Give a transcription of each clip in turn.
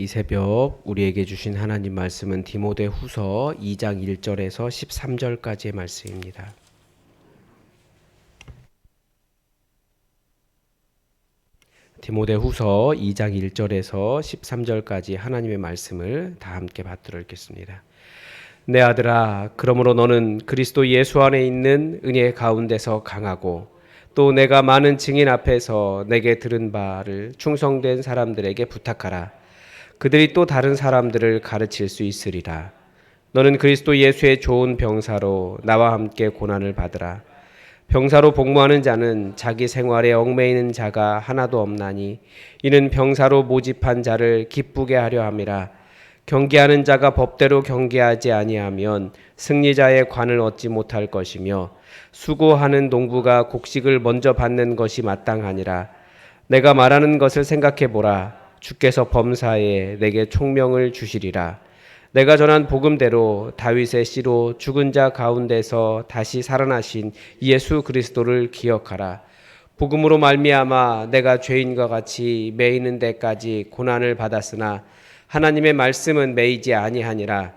이 새벽 우리에게 주신 하나님 말씀은 디모데 후서 2장 1절에서 13절까지의 말씀입니다. 디모데 후서 2장 1절에서 13절까지 하나님의 말씀을 다 함께 받들어 읽겠습니다. 내 아들아, 그러므로 너는 그리스도 예수 안에 있는 은혜 가운데서 강하고 또 내가 많은 증인 앞에서 내게 들은 바를 충성된 사람들에게 부탁하라. 그들이 또 다른 사람들을 가르칠 수 있으리라. 너는 그리스도 예수의 좋은 병사로 나와 함께 고난을 받으라. 병사로 복무하는 자는 자기 생활에 얽매이는 자가 하나도 없나니 이는 병사로 모집한 자를 기쁘게 하려 함이라. 경계하는 자가 법대로 경계하지 아니하면 승리자의 관을 얻지 못할 것이며 수고하는 농부가 곡식을 먼저 받는 것이 마땅하니라. 내가 말하는 것을 생각해 보라. 주께서 범사에 내게 총명을 주시리라. 내가 전한 복음대로 다윗의 씨로 죽은 자 가운데서 다시 살아나신 예수 그리스도를 기억하라. 복음으로 말미암아 내가 죄인과 같이 매이는 데까지 고난을 받았으나 하나님의 말씀은 매이지 아니하니라.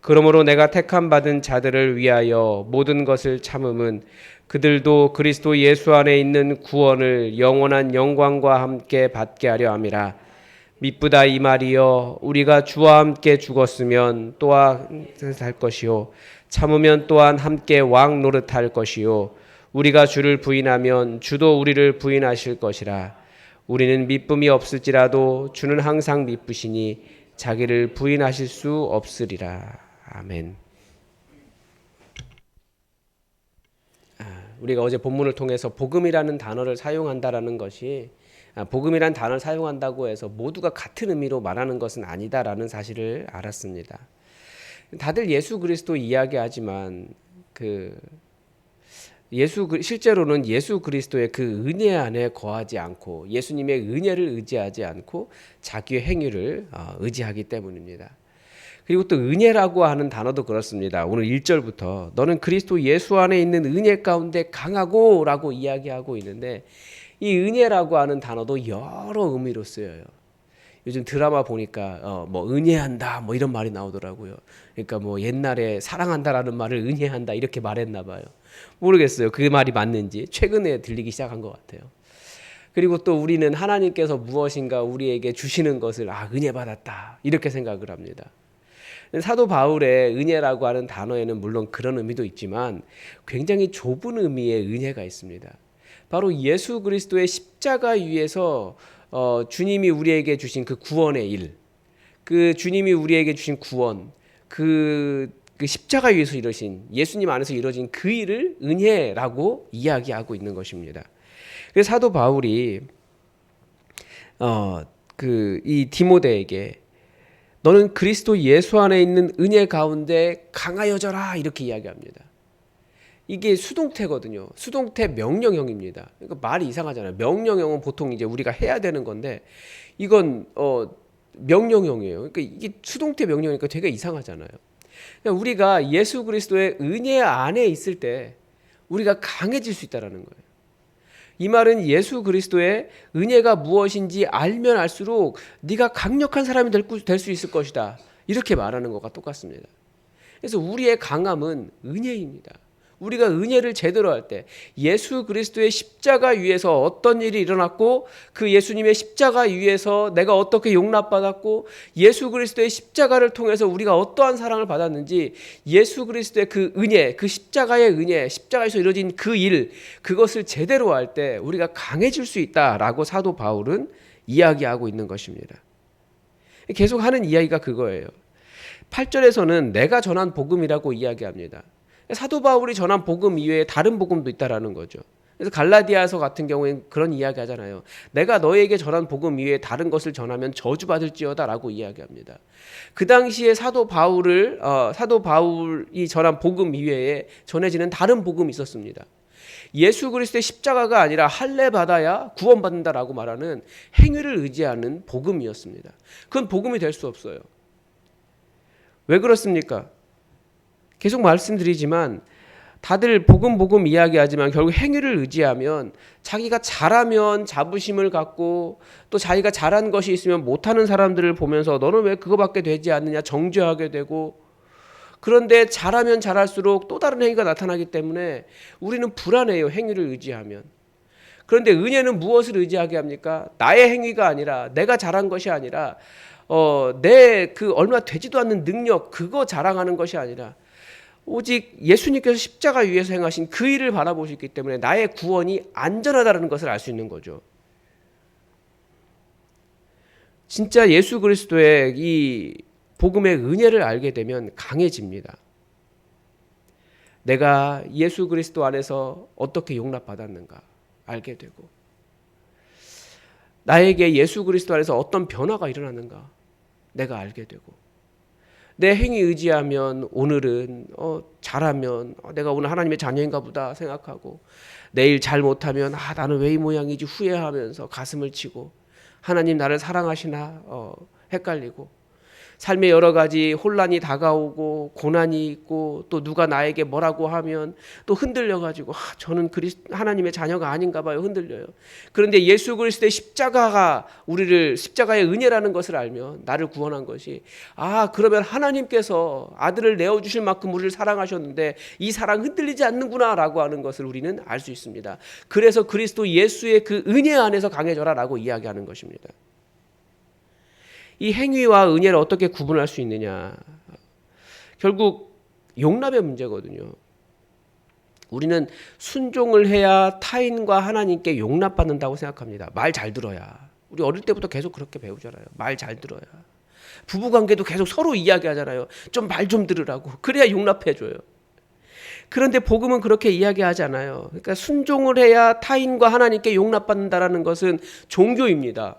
그러므로 내가 택함 받은 자들을 위하여 모든 것을 참음은 그들도 그리스도 예수 안에 있는 구원을 영원한 영광과 함께 받게 하려 함이라. 미쁘다 이 말이여. 우리가 주와 함께 죽었으면 또한 살 것이요. 참으면 또한 함께 왕 노릇할 것이요. 우리가 주를 부인하면 주도 우리를 부인하실 것이라. 우리는 미쁨이 없을지라도 주는 항상 미쁘시니 자기를 부인하실 수 없으리라. 아멘. 우리가 어제 본문을 통해서 복음이라는 단어를 사용한다라는 것이 아, 복음이란 단어를 사용한다고 해서 모두가 같은 의미로 말하는 것은 아니다라는 사실을 알았습니다. 다들 예수 그리스도 이야기하지만 그 예수 실제로는 예수 그리스도의 그 은혜 안에 거하지 않고 예수님의 은혜를 의지하지 않고 자기의 행위를 어, 의지하기 때문입니다. 그리고 또 은혜라고 하는 단어도 그렇습니다. 오늘 1절부터 너는 그리스도 예수 안에 있는 은혜 가운데 강하고라고 이야기하고 있는데 이 은혜라고 하는 단어도 여러 의미로 쓰여요. 요즘 드라마 보니까 어, 뭐 은혜한다 뭐 이런 말이 나오더라고요. 그러니까 뭐 옛날에 사랑한다라는 말을 은혜한다 이렇게 말했나 봐요. 모르겠어요. 그 말이 맞는지 최근에 들리기 시작한 것 같아요. 그리고 또 우리는 하나님께서 무엇인가 우리에게 주시는 것을 아 은혜 받았다 이렇게 생각을 합니다. 사도 바울의 은혜라고 하는 단어에는 물론 그런 의미도 있지만 굉장히 좁은 의미의 은혜가 있습니다. 바로 예수 그리스도의 십자가 위에서 어, 주님이 우리에게 주신 그 구원의 일, 그 주님이 우리에게 주신 구원, 그, 그 십자가 위에서 이루신 예수님 안에서 이루어진 그 일을 은혜라고 이야기하고 있는 것입니다. 그래서 사도 바울이 어, 그 이 디모데에게 너는 그리스도 예수 안에 있는 은혜 가운데 강하여져라 이렇게 이야기합니다. 이게 수동태거든요. 수동태 명령형입니다. 그러니까 말이 이상하잖아요. 명령형은 보통 이제 우리가 해야 되는 건데 이건 어 명령형이에요. 그러니까 이게 수동태 명령이니까 되게 이상하잖아요. 그러니까 우리가 예수 그리스도의 은혜 안에 있을 때 우리가 강해질 수 있다라는 거예요. 이 말은 예수 그리스도의 은혜가 무엇인지 알면 알수록 네가 강력한 사람이 될 수 있을 것이다. 이렇게 말하는 것과 똑같습니다. 그래서 우리의 강함은 은혜입니다. 우리가 은혜를 제대로 할 때 예수 그리스도의 십자가 위에서 어떤 일이 일어났고 그 예수님의 십자가 위에서 내가 어떻게 용납받았고 예수 그리스도의 십자가를 통해서 우리가 어떠한 사랑을 받았는지 예수 그리스도의 그 은혜, 그 십자가의 은혜, 십자가에서 이루어진 그 일, 그것을 제대로 할 때 우리가 강해질 수 있다라고 사도 바울은 이야기하고 있는 것입니다. 계속 하는 이야기가 그거예요. 8절에서는 내가 전한 복음이라고 이야기합니다. 사도 바울이 전한 복음 이외에 다른 복음도 있다라는 거죠. 그래서 갈라디아서 같은 경우엔 그런 이야기 하잖아요. 내가 너에게 전한 복음 이외에 다른 것을 전하면 저주받을지어다라고 이야기합니다. 그 당시에 사도 바울을 어, 사도 바울이 전한 복음 이외에 전해지는 다른 복음이 있었습니다. 예수 그리스도의 십자가가 아니라 할례 받아야 구원받는다라고 말하는 행위를 의지하는 복음이었습니다. 그건 복음이 될 수 없어요. 왜 그렇습니까? 계속 말씀드리지만 다들 복음 복음 이야기하지만 결국 행위를 의지하면 자기가 잘하면 자부심을 갖고 또 자기가 잘한 것이 있으면 못하는 사람들을 보면서 너는 왜 그거밖에 되지 않느냐 정죄하게 되고 그런데 잘하면 잘할수록 또 다른 행위가 나타나기 때문에 우리는 불안해요 행위를 의지하면. 그런데 은혜는 무엇을 의지하게 합니까? 나의 행위가 아니라 내가 잘한 것이 아니라 어, 내 그 얼마 되지도 않는 능력 그거 자랑하는 것이 아니라 오직 예수님께서 십자가 위에서 행하신 그 일을 바라보셨기 때문에 나의 구원이 안전하다는 것을 알 수 있는 거죠. 진짜 예수 그리스도의 이 복음의 은혜를 알게 되면 강해집니다. 내가 예수 그리스도 안에서 어떻게 용납받았는가 알게 되고 나에게 예수 그리스도 안에서 어떤 변화가 일어나는가 내가 알게 되고 내 행위 의지하면 오늘은 어, 잘하면 어, 내가 오늘 하나님의 자녀인가 보다 생각하고 내일 잘 못하면 아 나는 왜 이 모양이지? 후회하면서 가슴을 치고 하나님 나를 사랑하시나? 어, 헷갈리고 삶의 여러 가지 혼란이 다가오고 고난이 있고 또 누가 나에게 뭐라고 하면 또 흔들려 가지고 아, 저는 그리스 하나님의 자녀가 아닌가 봐요 흔들려요. 그런데 예수 그리스도의 십자가가 우리를 십자가의 은혜라는 것을 알면 나를 구원한 것이 아 그러면 하나님께서 아들을 내어 주실 만큼 우리를 사랑하셨는데 이 사랑 흔들리지 않는구나라고 하는 것을 우리는 알 수 있습니다. 그래서 그리스도 예수의 그 은혜 안에서 강해져라라고 이야기하는 것입니다. 이 행위와 은혜를 어떻게 구분할 수 있느냐? 결국 용납의 문제거든요. 우리는 순종을 해야 타인과 하나님께 용납받는다고 생각합니다. 말 잘 들어야. 우리 어릴 때부터 계속 그렇게 배우잖아요. 말 잘 들어야. 부부 관계도 계속 서로 이야기하잖아요. 좀 말좀 들으라고. 그래야 용납해 줘요. 그런데 복음은 그렇게 이야기하지 않아요. 그러니까 순종을 해야 타인과 하나님께 용납받는다라는 것은 종교입니다.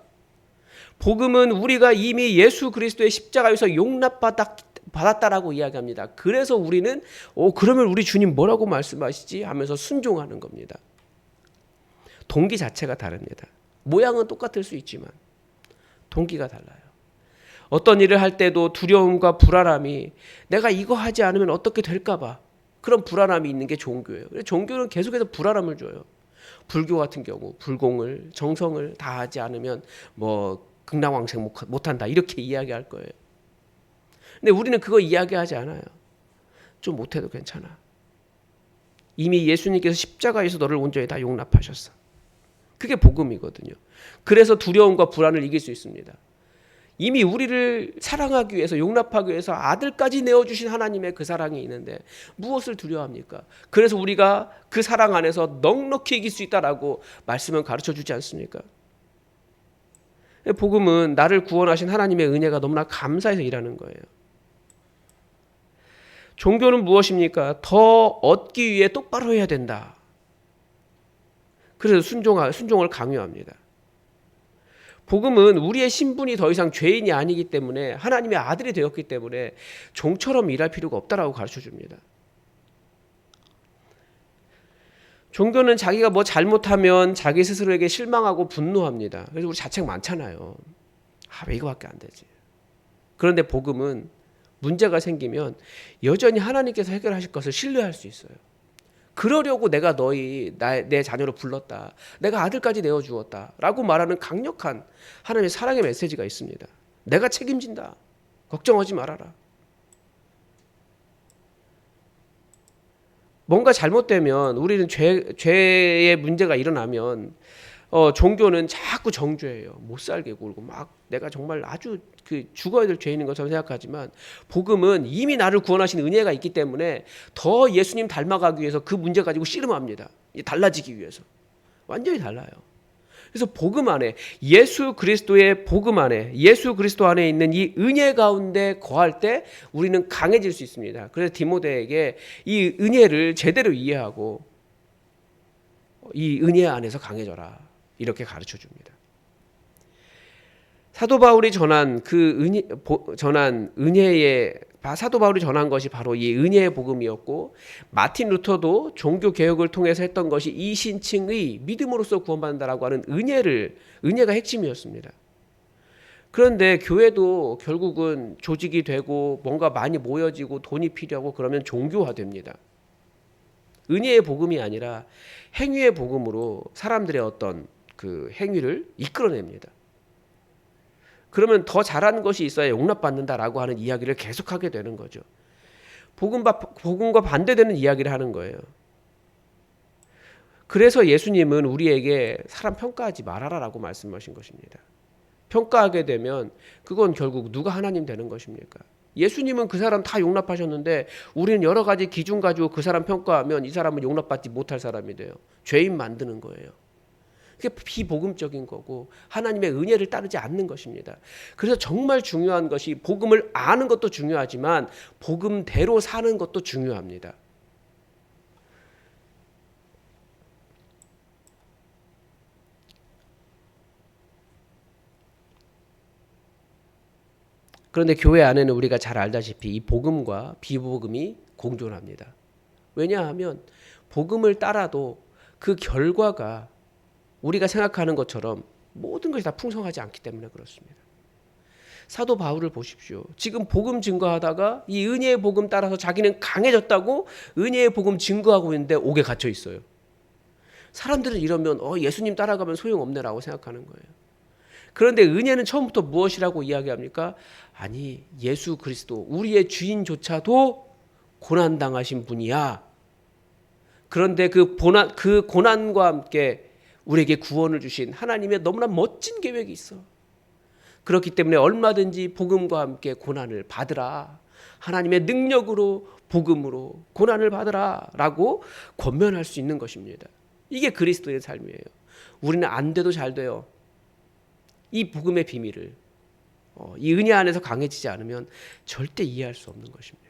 복음은 우리가 이미 예수 그리스도의 십자가에서 용납받았다라고 이야기합니다. 그래서 우리는 오 그러면 우리 주님 뭐라고 말씀하시지 하면서 순종하는 겁니다. 동기 자체가 다릅니다. 모양은 똑같을 수 있지만 동기가 달라요. 어떤 일을 할 때도 두려움과 불안함이 내가 이거 하지 않으면 어떻게 될까봐 그런 불안함이 있는 게 종교예요. 종교는 계속해서 불안함을 줘요. 불교 같은 경우 불공을 정성을 다하지 않으면 뭐 극락왕생 못한다 이렇게 이야기할 거예요. 근데 우리는 그거 이야기하지 않아요. 좀 못해도 괜찮아. 이미 예수님께서 십자가에서 너를 온전히 다 용납하셨어. 그게 복음이거든요. 그래서 두려움과 불안을 이길 수 있습니다. 이미 우리를 사랑하기 위해서 용납하기 위해서 아들까지 내어주신 하나님의 그 사랑이 있는데 무엇을 두려워합니까? 그래서 우리가 그 사랑 안에서 넉넉히 이길 수 있다라고 말씀은 가르쳐 주지 않습니까? 복음은 나를 구원하신 하나님의 은혜가 너무나 감사해서 일하는 거예요. 종교는 무엇입니까? 더 얻기 위해 똑바로 해야 된다. 그래서 순종, 순종을 강요합니다. 복음은 우리의 신분이 더 이상 죄인이 아니기 때문에 하나님의 아들이 되었기 때문에 종처럼 일할 필요가 없다라고 가르쳐 줍니다. 종교는 자기가 뭐 잘못하면 자기 스스로에게 실망하고 분노합니다. 그래서 우리 자책 많잖아요. 아, 왜 이거밖에 안 되지? 그런데 복음은 문제가 생기면 여전히 하나님께서 해결하실 것을 신뢰할 수 있어요. 그러려고 내가 너희 나, 내 자녀로 불렀다. 내가 아들까지 내어 주었다라고 말하는 강력한 하나님의 사랑의 메시지가 있습니다. 내가 책임진다. 걱정하지 말아라. 뭔가 잘못되면 우리는 죄, 죄의 문제가 일어나면 어, 종교는 자꾸 정죄해요. 못 살게 굴고 막 내가 정말 아주 그 죽어야 될 죄인인 것처럼 생각하지만 복음은 이미 나를 구원하신 은혜가 있기 때문에 더 예수님 닮아가기 위해서 그 문제 가지고 씨름합니다. 달라지기 위해서. 완전히 달라요. 그래서 복음 안에 예수 그리스도의 복음 안에 예수 그리스도 안에 있는 이 은혜 가운데 거할 때 우리는 강해질 수 있습니다. 그래서 디모데에게 이 은혜를 제대로 이해하고 이 은혜 안에서 강해져라 이렇게 가르쳐 줍니다. 사도 바울이 전한 그 은혜 전한 은혜의 사도 바울이 전한 것이 바로 이 은혜의 복음이었고 마틴 루터도 종교 개혁을 통해서 했던 것이 이신층의 믿음으로써 구원받는다라고 하는 은혜를 은혜가 핵심이었습니다. 그런데 교회도 결국은 조직이 되고 뭔가 많이 모여지고 돈이 필요하고 그러면 종교화됩니다. 은혜의 복음이 아니라 행위의 복음으로 사람들의 어떤 그 행위를 이끌어냅니다. 그러면 더 잘한 것이 있어야 용납받는다라고 하는 이야기를 계속하게 되는 거죠. 복음과, 복음과 반대되는 이야기를 하는 거예요. 그래서 예수님은 우리에게 사람 평가하지 말아라라고 말씀하신 것입니다. 평가하게 되면 그건 결국 누가 하나님 되는 것입니까? 예수님은 그 사람 다 용납하셨는데 우리는 여러 가지 기준 가지고 그 사람 평가하면 이 사람은 용납받지 못할 사람이 돼요. 죄인 만드는 거예요. 그게 비복음적인 거고 하나님의 은혜를 따르지 않는 것입니다. 그래서 정말 중요한 것이 복음을 아는 것도 중요하지만 복음대로 사는 것도 중요합니다. 그런데 교회 안에는 우리가 잘 알다시피 이 복음과 비복음이 공존합니다. 왜냐하면 복음을 따라도 그 결과가 우리가 생각하는 것처럼 모든 것이 다 풍성하지 않기 때문에 그렇습니다. 사도 바울을 보십시오. 지금 복음 증거하다가 이 은혜의 복음 따라서 자기는 강해졌다고 은혜의 복음 증거하고 있는데 옥에 갇혀 있어요. 사람들은 이러면 어 예수님 따라가면 소용없네라고 생각하는 거예요. 그런데 은혜는 처음부터 무엇이라고 이야기합니까? 아니, 예수 그리스도, 우리의 주인조차도 고난당하신 분이야. 그런데 그 고난, 그 고난과 함께 우리에게 구원을 주신 하나님의 너무나 멋진 계획이 있어. 그렇기 때문에 얼마든지 복음과 함께 고난을 받으라. 하나님의 능력으로 복음으로 고난을 받으라 라고 권면할 수 있는 것입니다. 이게 그리스도의 삶이에요. 우리는 안 돼도 잘 돼요. 이 복음의 비밀을 어, 이 은혜 안에서 강해지지 않으면 절대 이해할 수 없는 것입니다.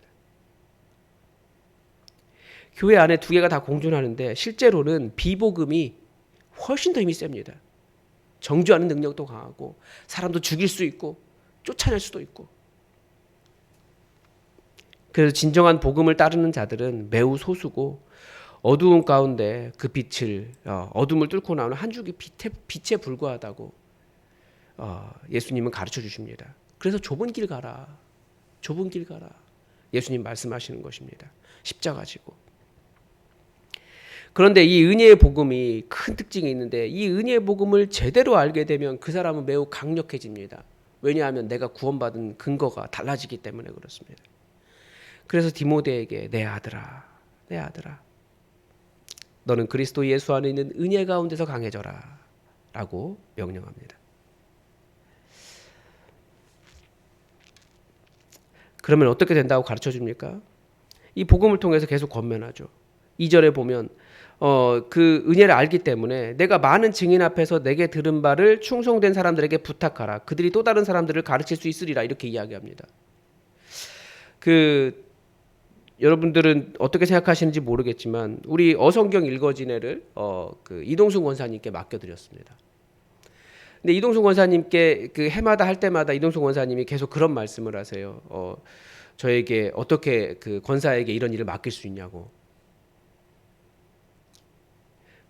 교회 안에 두 개가 다 공존하는데 실제로는 비복음이 훨씬 더 힘이 셉니다. 정죄하는 능력도 강하고 사람도 죽일 수 있고 쫓아낼 수도 있고 그래서 진정한 복음을 따르는 자들은 매우 소수고 어두운 가운데 그 빛을 어, 어둠을 뚫고 나오는 한 줄기 빛에, 빛에 불과하다고 어, 예수님은 가르쳐 주십니다. 그래서 좁은 길 가라. 좁은 길 가라. 예수님 말씀하시는 것입니다. 십자가 지고. 그런데 이 은혜의 복음이 큰 특징이 있는데 이 은혜의 복음을 제대로 알게 되면 그 사람은 매우 강력해집니다. 왜냐하면 내가 구원받은 근거가 달라지기 때문에 그렇습니다. 그래서 디모데에게 내 아들아, 내 아들아, 너는 그리스도 예수 안에 있는 은혜 가운데서 강해져라. 라고 명령합니다. 그러면 어떻게 된다고 가르쳐 줍니까? 이 복음을 통해서 계속 권면하죠. 2절에 보면 어, 그 은혜를 알기 때문에 내가 많은 증인 앞에서 내게 들은 바를 충성된 사람들에게 부탁하라. 그들이 또 다른 사람들을 가르칠 수 있으리라. 이렇게 이야기합니다. 그 여러분들은 어떻게 생각하시는지 모르겠지만 우리 어성경 읽어진애를 어, 그 이동순 권사님께 맡겨드렸습니다. 근데 이동순 권사님께 그 해마다 할 때마다 이동순 권사님이 계속 그런 말씀을 하세요. 어, 저에게 어떻게 그 권사에게 이런 일을 맡길 수 있냐고.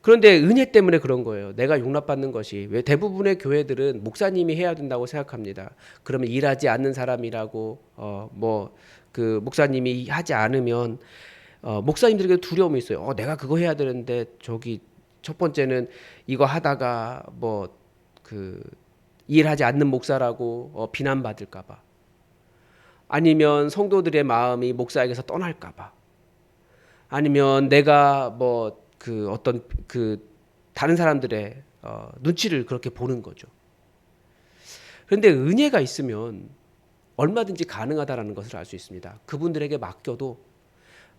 그런데 은혜 때문에 그런 거예요. 내가 용납받는 것이 왜 대부분의 교회들은 목사님이 해야 된다고 생각합니다. 그러면 일하지 않는 사람이라고 어 뭐 그 목사님이 하지 않으면 어 목사님들에게 두려움이 있어요. 어 내가 그거 해야 되는데 저기 첫 번째는 이거 하다가 뭐그 일하지 않는 목사라고 어 비난받을까 봐. 아니면 성도들의 마음이 목사에게서 떠날까 봐. 아니면 내가 뭐 그 어떤 그 다른 사람들의 어, 눈치를 그렇게 보는 거죠. 그런데 은혜가 있으면 얼마든지 가능하다라는 것을 알 수 있습니다. 그분들에게 맡겨도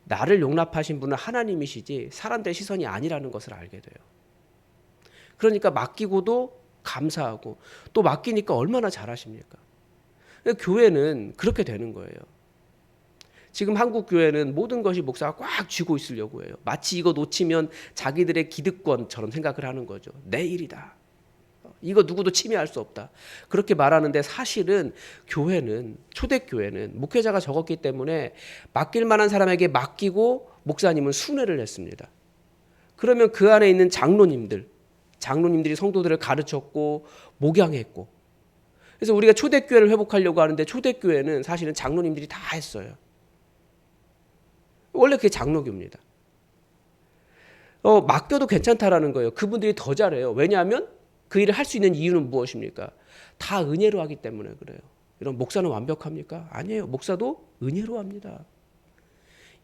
나를 용납하신 분은 하나님이시지 사람들의 시선이 아니라는 것을 알게 돼요. 그러니까 맡기고도 감사하고 또 맡기니까 얼마나 잘하십니까? 교회는 그렇게 되는 거예요. 지금 한국 교회는 모든 것이 목사가 꽉 쥐고 있으려고 해요. 마치 이거 놓치면 자기들의 기득권처럼 생각을 하는 거죠. 내 일이다. 이거 누구도 침해할 수 없다. 그렇게 말하는데 사실은 교회는 초대 교회는 목회자가 적었기 때문에 맡길 만한 사람에게 맡기고 목사님은 순회를 했습니다. 그러면 그 안에 있는 장로님들, 장로님들이 성도들을 가르쳤고 목양했고 그래서 우리가 초대교회를 회복하려고 하는데 초대교회는 사실은 장로님들이 다 했어요. 원래 그게 장로교입니다. 어, 맡겨도 괜찮다라는 거예요. 그분들이 더 잘해요. 왜냐하면 그 일을 할 수 있는 이유는 무엇입니까? 다 은혜로 하기 때문에 그래요. 이런 목사는 완벽합니까? 아니에요. 목사도 은혜로 합니다.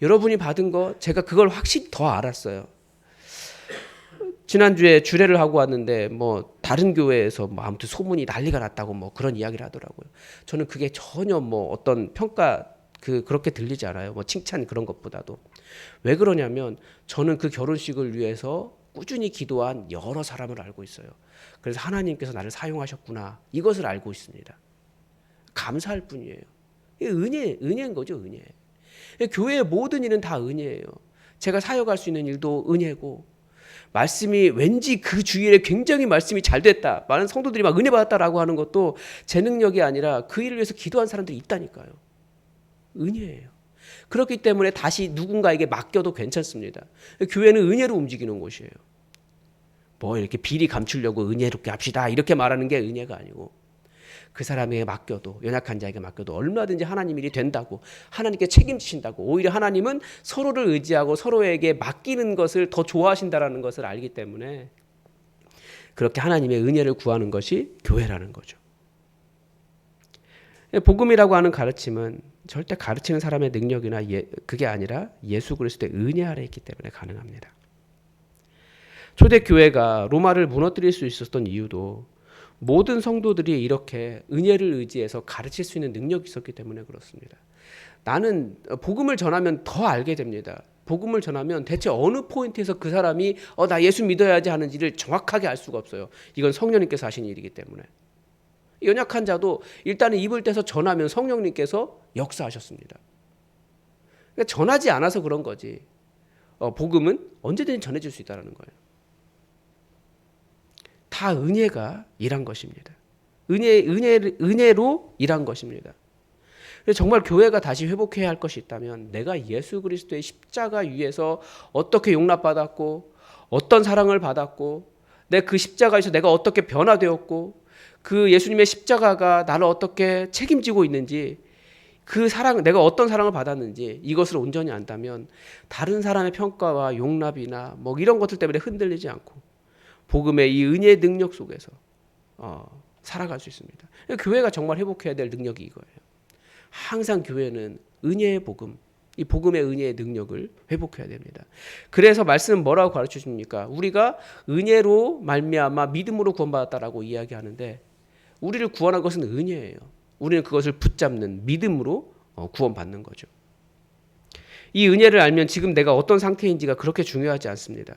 여러분이 받은 거 제가 그걸 확실히 더 알았어요. 지난주에 주례를 하고 왔는데 뭐 다른 교회에서 뭐 아무튼 소문이 난리가 났다고 뭐 그런 이야기를 하더라고요. 저는 그게 전혀 뭐 어떤 평가 그 그렇게 들리지 않아요. 뭐 칭찬 그런 것보다도 왜 그러냐면 저는 그 결혼식을 위해서 꾸준히 기도한 여러 사람을 알고 있어요. 그래서 하나님께서 나를 사용하셨구나 이것을 알고 있습니다. 감사할 뿐이에요. 은혜 은혜인 거죠 은혜. 교회의 모든 일은 다 은혜예요. 제가 사역할 수 있는 일도 은혜고 말씀이 왠지 그 주일에 굉장히 말씀이 잘 됐다. 많은 성도들이 막 은혜 받았다라고 하는 것도 제 능력이 아니라 그 일을 위해서 기도한 사람들이 있다니까요. 은혜예요. 그렇기 때문에 다시 누군가에게 맡겨도 괜찮습니다. 교회는 은혜로 움직이는 곳이에요. 뭐 이렇게 비리 감추려고 은혜롭게 합시다. 이렇게 말하는 게 은혜가 아니고 그 사람에게 맡겨도 연약한 자에게 맡겨도 얼마든지 하나님 일이 된다고 하나님께 책임지신다고 오히려 하나님은 서로를 의지하고 서로에게 맡기는 것을 더 좋아하신다라는 것을 알기 때문에 그렇게 하나님의 은혜를 구하는 것이 교회라는 거죠. 복음이라고 하는 가르침은 절대 가르치는 사람의 능력이나 예, 그게 아니라 예수 그리스도의 은혜 아래 있기 때문에 가능합니다. 초대 교회가 로마를 무너뜨릴 수 있었던 이유도 모든 성도들이 이렇게 은혜를 의지해서 가르칠 수 있는 능력이 있었기 때문에 그렇습니다. 나는 복음을 전하면 더 알게 됩니다. 복음을 전하면 대체 어느 포인트에서 그 사람이 어, 나 예수 믿어야지 하는지를 정확하게 알 수가 없어요. 이건 성령님께서 하신 일이기 때문에. 연약한 자도 일단은 입을 떼서 전하면 성령님께서 역사하셨습니다. 그러니까 전하지 않아서 그런 거지. 어, 복음은 언제든지 전해질 수 있다는 거예요. 다 은혜가 일한 것입니다. 은혜, 은혜, 은혜로 일한 것입니다. 정말 교회가 다시 회복해야 할 것이 있다면 내가 예수 그리스도의 십자가 위에서 어떻게 용납받았고 어떤 사랑을 받았고 내 그 십자가에서 내가 어떻게 변화되었고 그 예수님의 십자가가 나를 어떻게 책임지고 있는지 그 사랑 내가 어떤 사랑을 받았는지 이것을 온전히 안다면 다른 사람의 평가와 용납이나 뭐 이런 것들 때문에 흔들리지 않고 복음의 이 은혜의 능력 속에서 어, 살아갈 수 있습니다. 교회가 정말 회복해야 될 능력이 이거예요. 항상 교회는 은혜의 복음, 이 복음의 은혜의 능력을 회복해야 됩니다. 그래서 말씀은 뭐라고 가르쳐 줍니까? 우리가 은혜로 말미암아 믿음으로 구원받았다라고 이야기하는데 우리를 구원한 것은 은혜예요. 우리는 그것을 붙잡는 믿음으로 어, 구원받는 거죠. 이 은혜를 알면 지금 내가 어떤 상태인지가 그렇게 중요하지 않습니다.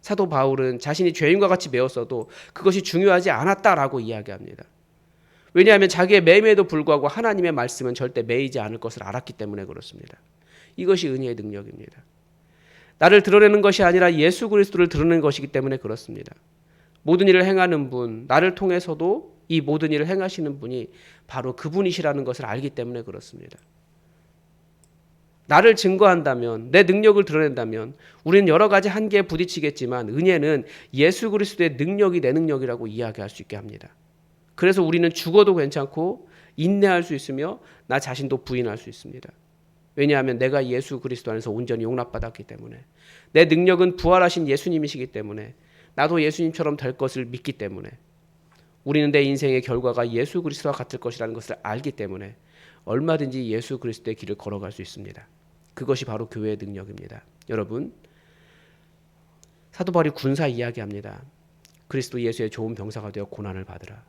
사도 바울은 자신이 죄인과 같이 매었어도 그것이 중요하지 않았다라고 이야기합니다. 왜냐하면 자기의 매임에도 불구하고 하나님의 말씀은 절대 매이지 않을 것을 알았기 때문에 그렇습니다. 이것이 은혜의 능력입니다. 나를 드러내는 것이 아니라 예수 그리스도를 드러내는 것이기 때문에 그렇습니다. 모든 일을 행하는 분, 나를 통해서도 이 모든 일을 행하시는 분이 바로 그분이시라는 것을 알기 때문에 그렇습니다. 나를 증거한다면 내 능력을 드러낸다면 우리는 여러 가지 한계에 부딪히겠지만 은혜는 예수 그리스도의 능력이 내 능력이라고 이야기할 수 있게 합니다. 그래서 우리는 죽어도 괜찮고 인내할 수 있으며 나 자신도 부인할 수 있습니다. 왜냐하면 내가 예수 그리스도 안에서 온전히 용납받았기 때문에 내 능력은 부활하신 예수님이시기 때문에 나도 예수님처럼 될 것을 믿기 때문에 우리는 내 인생의 결과가 예수 그리스도와 같을 것이라는 것을 알기 때문에 얼마든지 예수 그리스도의 길을 걸어갈 수 있습니다. 그것이 바로 교회의 능력입니다. 여러분 사도 바울이 군사 이야기합니다. 그리스도 예수의 좋은 병사가 되어 고난을 받으라.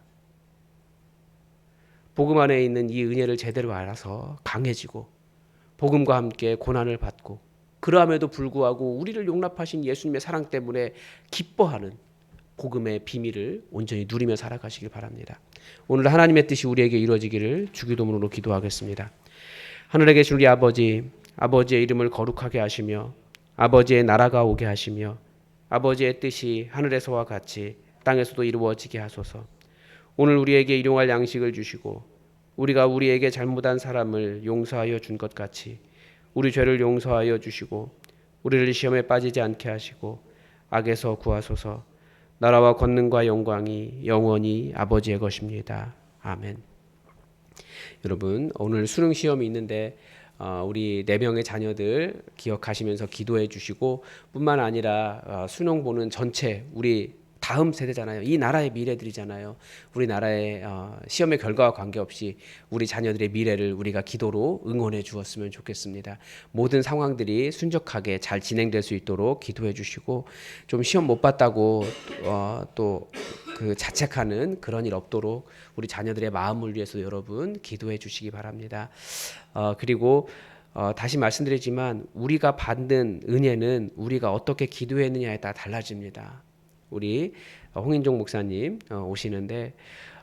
복음 안에 있는 이 은혜를 제대로 알아서 강해지고 복음과 함께 고난을 받고 그러함에도 불구하고 우리를 용납하신 예수님의 사랑 때문에 기뻐하는 복음의 비밀을 온전히 누리며 살아가시길 바랍니다. 오늘 하나님의 뜻이 우리에게 이루어지기를 주기도문으로 기도하겠습니다. 하늘에 계신 우리 아버지, 아버지의 이름을 거룩하게 하시며 아버지의 나라가 오게 하시며 아버지의 뜻이 하늘에서와 같이 땅에서도 이루어지게 하소서. 오늘 우리에게 일용할 양식을 주시고 우리가 우리에게 잘못한 사람을 용서하여 준 것 같이 우리 죄를 용서하여 주시고 우리를 시험에 빠지지 않게 하시고 악에서 구하소서. 나라와 권능과 영광이 영원히 아버지의 것입니다. 아멘. 여러분 오늘 수능 시험이 있는데 어, 우리 네 명의 자녀들 기억하시면서 기도해 주시고 뿐만 아니라 어, 수능 보는 전체 우리 다음 세대잖아요. 이 나라의 미래들이잖아요. 우리나라의 어, 시험의 결과와 관계없이 우리 자녀들의 미래를 우리가 기도로 응원해 주었으면 좋겠습니다. 모든 상황들이 순적하게 잘 진행될 수 있도록 기도해 주시고 좀 시험 못 봤다고 어, 또그 자책하는 그런 일 없도록 우리 자녀들의 마음을 위해서 여러분 기도해 주시기 바랍니다. 어, 그리고 어, 다시 말씀드리지만 우리가 받는 은혜는 우리가 어떻게 기도했느냐에 따라 달라집니다. 우리 홍인종 목사님 어, 오시는데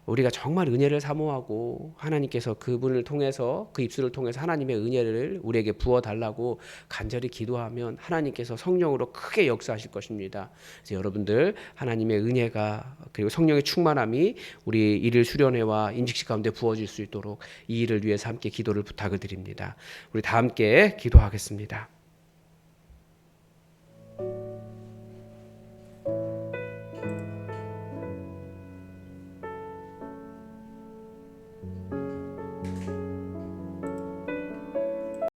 우리가 정말 은혜를 사모하고 하나님께서 그분을 통해서 그 입술을 통해서 하나님의 은혜를 우리에게 부어 달라고 간절히 기도하면 하나님께서 성령으로 크게 역사하실 것입니다. 그래서 여러분들 하나님의 은혜가 그리고 성령의 충만함이 우리 일을 수련회와 인직식 가운데 부어질 수 있도록 이 일을 위해서 함께 기도를 부탁을 드립니다. 우리 다 함께 기도하겠습니다.